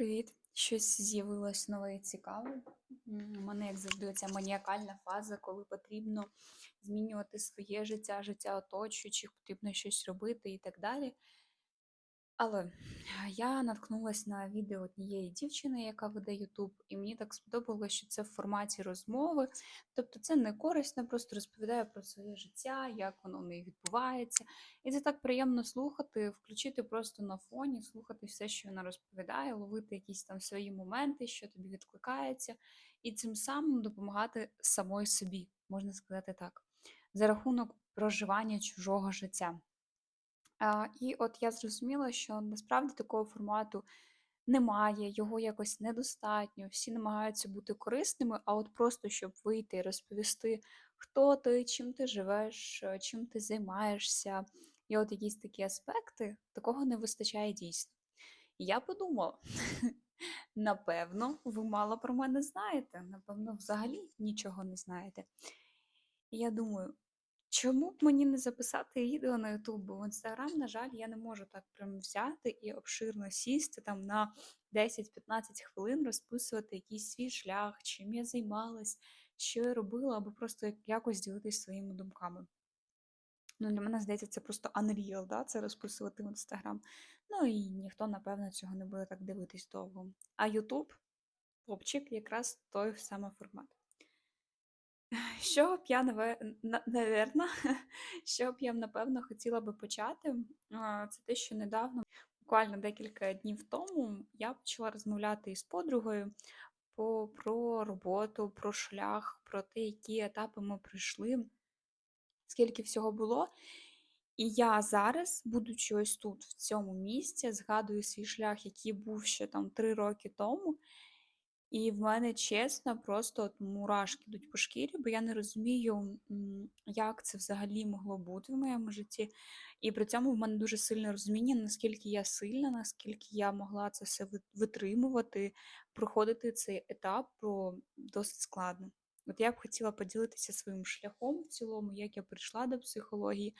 Привіт! Щось з'явилось нове і цікаве. У мене, як завжди, ця маніакальна фаза, коли потрібно змінювати своє життя, життя оточуючих, потрібно щось робити і так далі. Але я наткнулась на відео однієї дівчини, яка веде YouTube, і мені так сподобалося, що це в форматі розмови. Тобто це не корисно, просто розповідає про своє життя, як воно в неї відбувається. І це так приємно слухати, включити просто на фоні, слухати все, що вона розповідає, ловити якісь там свої моменти, що тобі відкликається, і цим самим допомагати самой собі, можна сказати так, за рахунок проживання чужого життя. І от я зрозуміла, що насправді такого формату немає, його якось недостатньо. Всі намагаються бути корисними, а от просто щоб вийти і розповісти, хто ти, чим ти живеш, е, чим ти займаєшся, і от якісь такі аспекти, такого не вистачає дійсно. І я подумала, напевно, ви мало про мене знаєте, напевно, взагалі нічого не знаєте. І я думаю, чому б мені не записати відео на YouTube? Бо в Instagram, на жаль, я не можу так прям взяти і обширно сісти там на 10-15 хвилин, розписувати якийсь свій шлях, чим я займалась, що я робила, або просто якось ділитись своїми думками. Ну, для мене здається, це просто unreal, да? це розписувати в Instagram. Ну і ніхто, напевно, цього не буде так дивитись довго. А YouTube, хлопчик, якраз той самий формат. Що б я наве- на- що б я напевно хотіла би почати, це те, що недавно, буквально декілька днів тому, я почала розмовляти із подругою по, про роботу, про шлях, про те, які етапи ми пройшли, скільки всього було. І я зараз, будучи ось тут, в цьому місці, згадую свій шлях, який був ще там три роки тому. І в мене чесно, просто от мурашки йдуть по шкірі, бо я не розумію, як це взагалі могло бути в моєму житті. І при цьому в мене дуже сильне розуміння, наскільки я сильна, наскільки я могла це все витримувати, проходити цей етап бо досить складно. От я б хотіла поділитися своїм шляхом в цілому, як я прийшла до психології,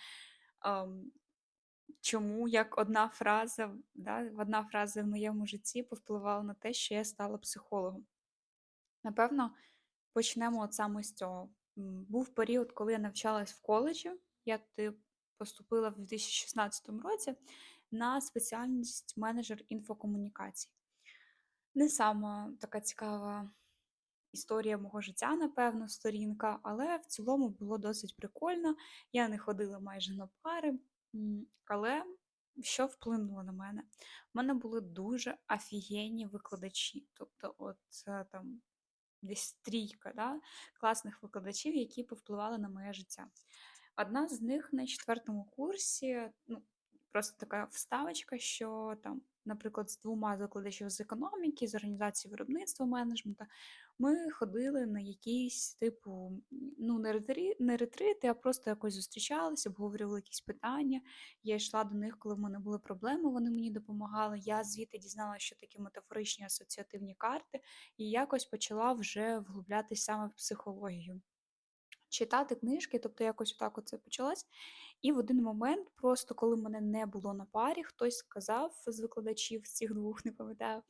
чому як одна фраза, да, одна фраза в моєму житті повпливала на те, що я стала психологом. Напевно, почнемо от саме з цього. Був період, коли я навчалась в коледжі. Я туди поступила в 2016 році на спеціальність менеджер інфокомунікацій. Не сама така цікава історія мого життя, напевно, сторінка, але в цілому було досить прикольно. Я не ходила майже на пари, але що вплинуло на мене? У мене були дуже офігенні викладачі. Тобто, от е, там десь трійка да, класних викладачів, які повпливали на моє життя. Одна з них на четвертому курсі, ну, просто така вставочка, що там, наприклад, з двома з викладачів з економіки, з організації виробництва менеджменту, ми ходили на якісь, типу, ну, не ретрі- не ретрити, а просто якось зустрічалися, обговорювали якісь питання. Я йшла до них, коли в мене були проблеми, вони мені допомагали. Я звідти дізналася, що такі метафоричні асоціативні карти, і якось почала вже вглублятись саме в психологію. Читати книжки, тобто якось отак оце почалось. І в один момент, просто коли мене не було на парі, хтось сказав з викладачів цих двох, не пам'ятаю,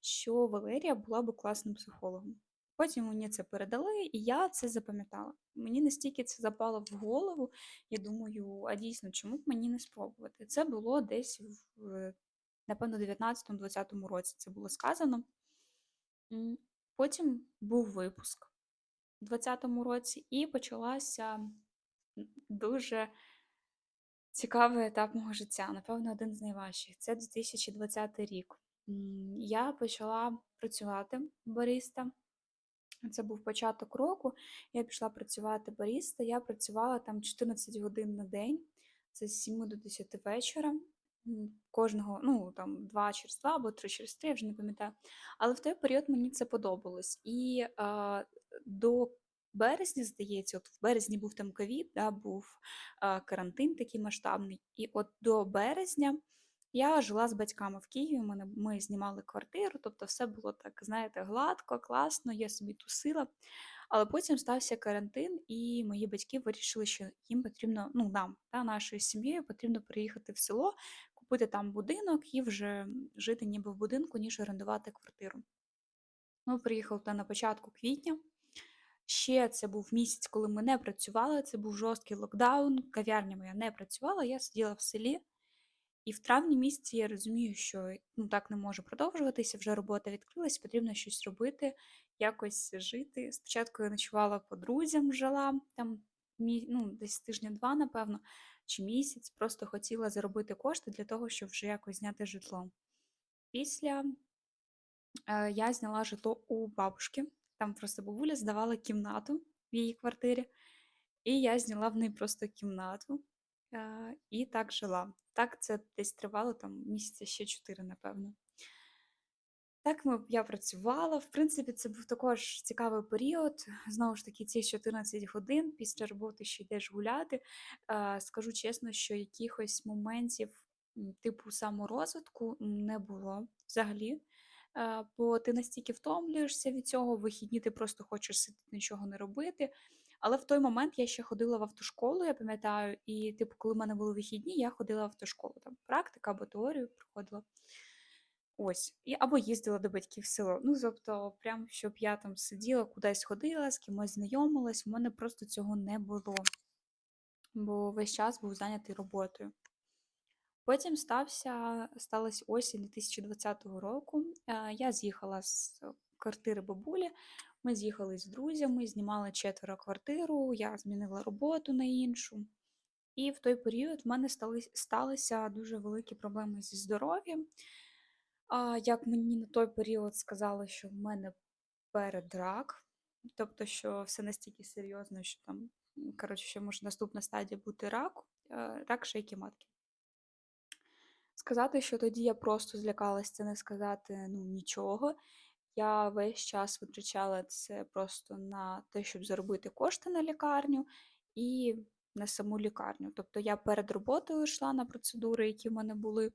що Валерія була би класним психологом. Потім мені це передали, і я це запам'ятала. Мені настільки це запало в голову, я думаю, а дійсно, чому б мені не спробувати? Це було десь в, напевно, 19-20 році це було сказано. Потім був випуск 2020 році, і почалася дуже цікавий етап мого життя, напевно, один з найважчих. Це 2020 рік. Я почала працювати бариста. Це був початок року. Я пішла працювати баріста. Я працювала там 14 годин на день, це з 7 до 10 вечора. Кожного, ну там 2 через 2 або 3 через 3, я вже не пам'ятаю. Але в той період мені це подобалось. І а, до березня, здається, от в березні був там ковід, да, був карантин такий масштабний. І от до березня я жила з батьками в Києві. Мене ми знімали квартиру, тобто все було так, знаєте, гладко, класно, я собі тусила. Але потім стався карантин, і мої батьки вирішили, що їм потрібно, ну нам, та, нашою сім'єю потрібно приїхати в село, купити там будинок і вже жити ніби в будинку, ніж орендувати квартиру. Ми приїхали туди на початку квітня. Ще це був місяць, коли ми не працювали. Це був жорсткий локдаун. Кав'ярня моя не працювала. Я сиділа в селі, і в травні місяці я розумію, що ну так не може продовжуватися. Вже робота відкрилась, потрібно щось робити, якось жити. Спочатку я ночувала по друзям, жила там ну, десь тижня два, напевно, чи місяць. Просто хотіла заробити кошти для того, щоб вже якось зняти житло. Після е, я зняла житло у бабушки. Там просто бабуля здавала кімнату в її квартирі, і я зняла в неї просто кімнату і так жила. Так це десь тривало там місяця ще 4, напевно. Так ми, я працювала. В принципі, це був також цікавий період. Знову ж таки, ці 14 годин після роботи ще йдеш гуляти. Скажу чесно, що якихось моментів типу саморозвитку не було взагалі. Е, бо ти настільки втомлюєшся від цього, в вихідні ти просто хочеш сидіти, нічого не робити. Але в той момент я ще ходила в автошколу, я пам'ятаю, і, типу, коли в мене були вихідні, я ходила в автошколу. Там практика або теорію проходила. Ось. І або їздила до батьків в село. Ну, тобто, прям щоб я там сиділа, кудись ходила, з кимось знайомилась, у мене просто цього не було. Бо весь час був зайнятий роботою. Потім стався, сталася осінь 2020 року. Е, Я з'їхала з квартири бабулі. Ми з'їхали з друзями, знімали четверо квартиру, я змінила роботу на іншу. І в той період в мене стали, сталися дуже великі проблеми зі здоров'ям. Як мені на той період сказали, що в мене передрак, тобто, що все настільки серйозно, що там, коротше, що може наступна стадія бути рак, е, рак шийки матки. Сказати, що тоді я просто злякалась, це не сказати ну, нічого. Я весь час витрачала це просто на те, щоб заробити кошти на лікарню і на саму лікарню. Тобто я перед роботою йшла на процедури, які в мене були,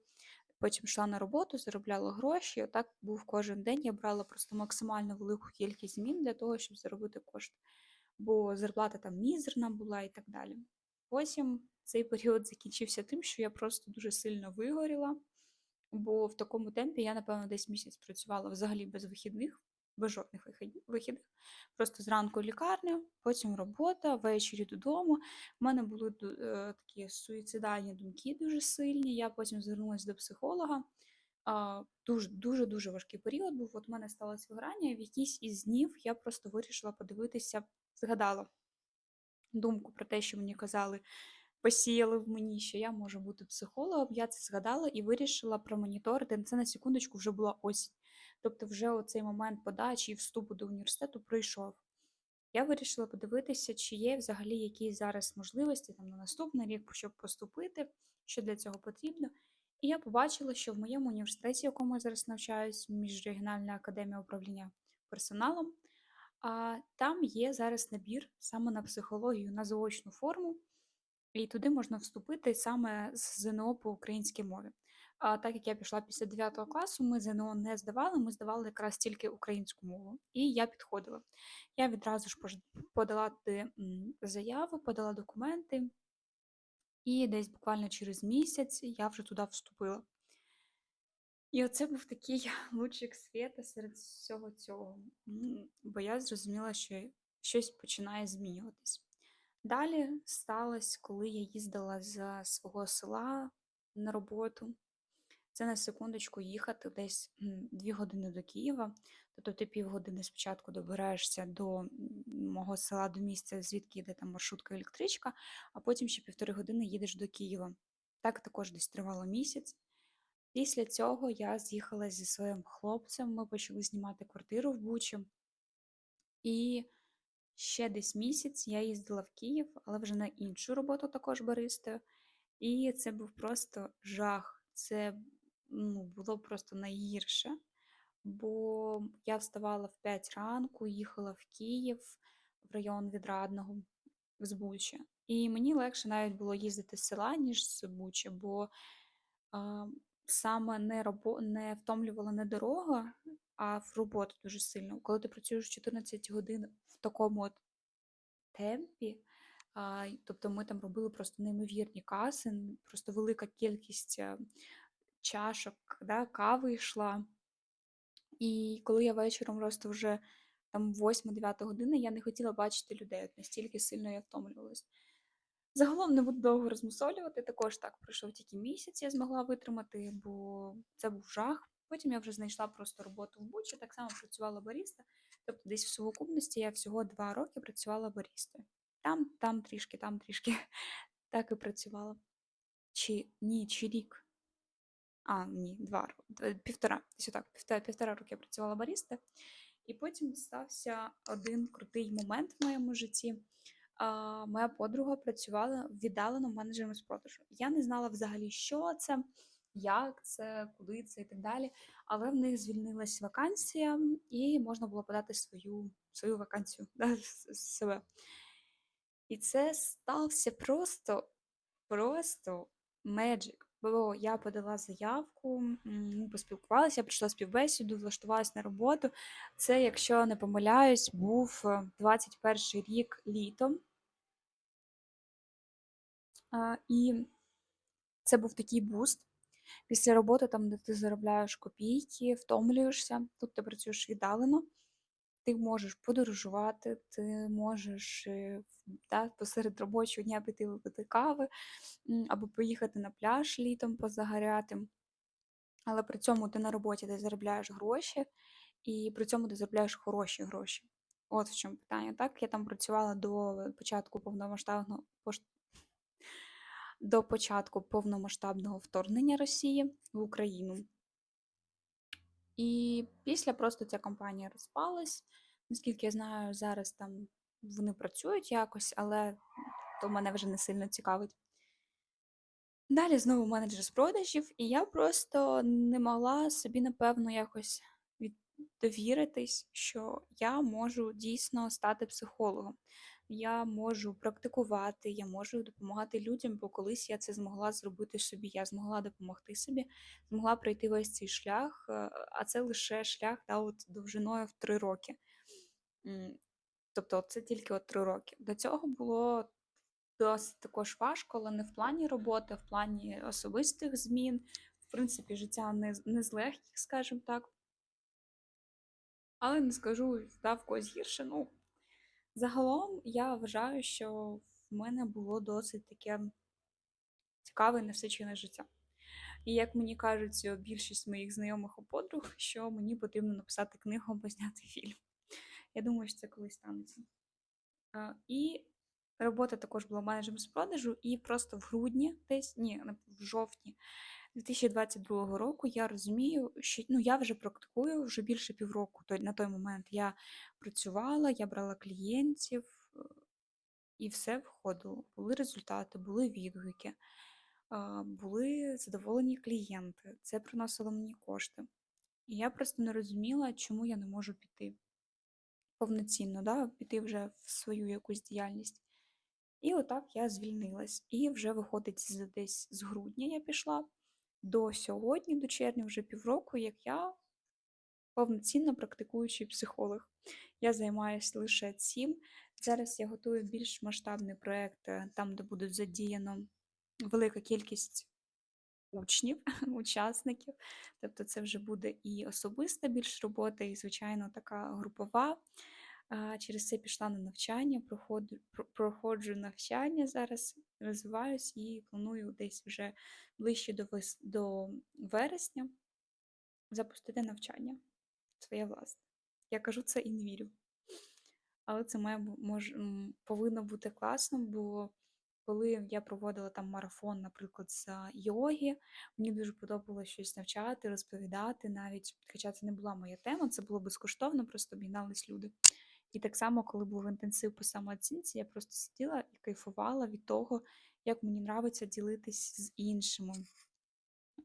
потім йшла на роботу, заробляла гроші. Отак був кожен день. Я брала просто максимально велику кількість змін для того, щоб заробити кошти. Бо зарплата там мізерна була і так далі. Потім цей період закінчився тим, що я просто дуже сильно вигоріла, бо в такому темпі я, напевно, десь місяць працювала взагалі без вихідних, без жодних вихідних. Просто зранку лікарня, потім робота, ввечері додому. У мене були е, такі суїцидальні думки дуже сильні. Я потім звернулася до психолога. А, Дуже важкий період був. От у мене сталося вигорання, і в якийсь із днів я просто вирішила подивитися, згадала думку про те, що мені казали, посіяли в мені, що я можу бути психологом. Я це згадала і вирішила промоніторити. Це на секундочку вже була осінь. Тобто, вже оцей момент подачі і вступу до університету пройшов. Я вирішила подивитися, чи є взагалі якісь зараз можливості там на наступний рік, щоб поступити, що для цього потрібно. І я побачила, що в моєму університеті, в якому я зараз навчаюсь, міжрегіональна академія управління персоналом, а там є зараз набір саме на психологію, на заочну форму, і туди можна вступити саме з ЗНО по українській мові. А так як я пішла після 9 класу, ми ЗНО не здавали, ми здавали якраз тільки українську мову. І я підходила. Я відразу ж подала заяву, подала документи, і десь буквально через місяць я вже туди вступила. І оце був такий лучик світа серед всього цього. Бо я зрозуміла, що щось починає змінюватись. Далі сталося, коли я їздила з свого села на роботу. Це на секундочку їхати десь дві години до Києва. Тобто ти півгодини спочатку добираєшся до мого села, до місця, звідки йде там маршрутка електричка, а потім ще півтори години їдеш до Києва. Так також десь тривало місяць. Після цього я з'їхала зі своїм хлопцем, ми почали знімати квартиру в Бучі. І ще десь місяць я їздила в Київ, але вже на іншу роботу також баристою. І це був просто жах. Це ну, було просто найгірше, бо я вставала в 5 ранку, їхала в Київ, в район Відрадного з Бучі. І мені легше навіть було їздити з села, ніж з Бучі, бо а, саме не, робо... не втомлювала не дорога, а в роботу дуже сильно. Коли ти працюєш 14 годин такому от темпі, а, тобто ми там робили просто неймовірні каси, просто велика кількість е, чашок, да, кави йшла. І коли я вечором просто вже там 8-9 година, я не хотіла бачити людей. От настільки сильно я втомлювалась. Загалом не буду довго розмусолювати. Також так пройшов тільки місяць, я змогла витримати, бо це був жах. Потім я вже знайшла просто роботу в Бучі, так само працювала баріста. Тобто десь в сукупності я всього два роки працювала барістою. Там, там трішки, там трішки. Так і працювала. Чи ні, чи рік. А, ні, два роки. Півтора. Десь півтора, півтора роки я працювала баріста. І потім стався один крутий момент в моєму житті. А, моя подруга працювала віддаленим менеджером з продажу. Я не знала взагалі, що це, як це, куди це і так далі. Але в них звільнилась вакансія, і можна було подати свою, свою вакансію да, себе. І це стався просто, просто меджик. Бо я подала заявку, м, ми прийшла співбесіду, влаштувалася на роботу. Це, якщо не помиляюсь, був е, 21 рік літом. І це був такий буст. Після роботи, там, де ти заробляєш копійки, втомлюєшся, тут ти працюєш віддалено, ти можеш подорожувати, ти можеш е, да, посеред робочого дня піти випити кави або поїхати на пляж літом позагоряти. Але при цьому ти на роботі ти заробляєш гроші, і при цьому ти заробляєш хороші гроші. От в чому питання. Так, я там працювала до початку повномасштабного до початку повномасштабного вторгнення Росії в Україну. І після просто ця компанія розпалась. Наскільки я знаю, зараз там вони працюють якось, але то мене вже не сильно цікавить. Далі знову менеджер з продажів, і я просто не могла собі, напевно, якось довіритись, що я можу дійсно стати психологом. Я можу практикувати, я можу допомагати людям, бо колись я це змогла зробити собі. Я змогла допомогти собі, змогла пройти весь цей шлях, е, а це лише шлях да, от, довжиною в три роки. Тобто, це тільки от три роки. До цього було досить також важко, але не в плані роботи, а в плані особистих змін. В принципі, життя не, не з легких, скажімо так. Але не скажу, да, в когось гірше. Ну, загалом я вважаю, що в мене було досить таке цікаве насичене життя. І як мені кажуть, е, більшість моїх знайомих і подруг, що мені потрібно написати книгу або зняти фільм. Я думаю, що це колись станеться. І робота також була менеджером з продажу, і просто в грудні, десь ні, в жовтні 2022 року я розумію, що ну я вже практикую вже більше півроку. На той момент я працювала, я брала клієнтів, і все входило. Були результати, були відгуки, були задоволені клієнти. Це приносило мені кошти. І я просто не розуміла, чому я не можу піти повноцінно, да, піти вже в свою якусь діяльність. І отак я звільнилась. І вже виходить десь з грудня я пішла до сьогодні, до червня, вже півроку, як я повноцінно практикуючий психолог. Я займаюся лише цим. Зараз я готую більш масштабний проєкт, е, там, де буде задіяно велика кількість учнів, учасників. Тобто це вже буде і особиста більш робота, і, звичайно, така групова. Через це пішла на навчання, проходжу, проходжу навчання зараз, розвиваюсь і планую десь вже ближче до, вес- до вересня запустити навчання своє власне. Я кажу це і не вірю. Але це має мож, повинно бути класно, бо коли я проводила там марафон, наприклад, з йоги, мені дуже подобалося щось навчати, розповідати навіть, хоча це не була моя тема, це було безкоштовно, просто об'єднались люди. І так само, коли був інтенсив по самооцінці, я просто сиділа і кайфувала від того, як мені нравиться ділитись з іншими.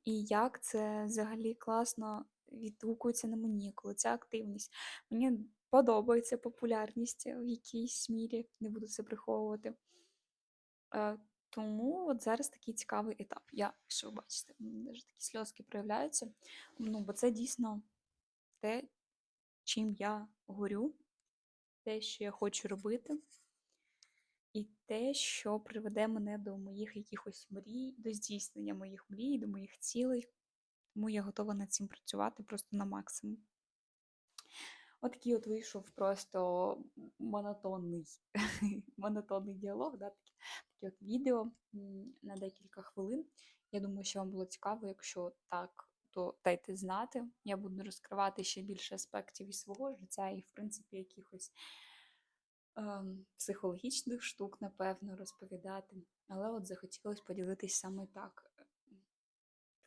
І як це взагалі класно відгукується на мені, коли ця активність. Мені подобається популярність в якійсь мірі, не буду це приховувати. Е, тому от зараз такий цікавий етап. Я, якщо ви бачите, навіть такі сльозки проявляються. Ну, бо це дійсно те, чим я горю, те, що я хочу робити, і те, що приведе мене до моїх якихось мрій, до здійснення моїх мрій, до моїх цілей. тому я готова над цим працювати просто на максимум. Отакий от вийшов просто монотонний, монотонний діалог, да, таке, таке от відео на декілька хвилин. Я думаю, що вам було цікаво. Якщо так, то дайте знати. Я буду розкривати ще більше аспектів із свого життя і, в принципі, якихось ем, психологічних штук, напевно, розповідати. Але от захотілося поділитись саме так.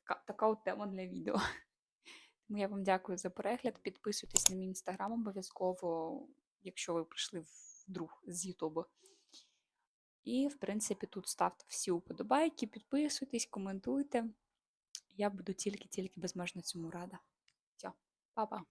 Така, така от тема для відео. Тому я вам дякую за перегляд. Підписуйтесь на мій інстаграм обов'язково, якщо ви прийшли вдруг з Ютубу. І, в принципі, тут ставте всі уподобайки, підписуйтесь, коментуйте. Я буду тільки-тільки безмежно цьому рада. Все, па-па!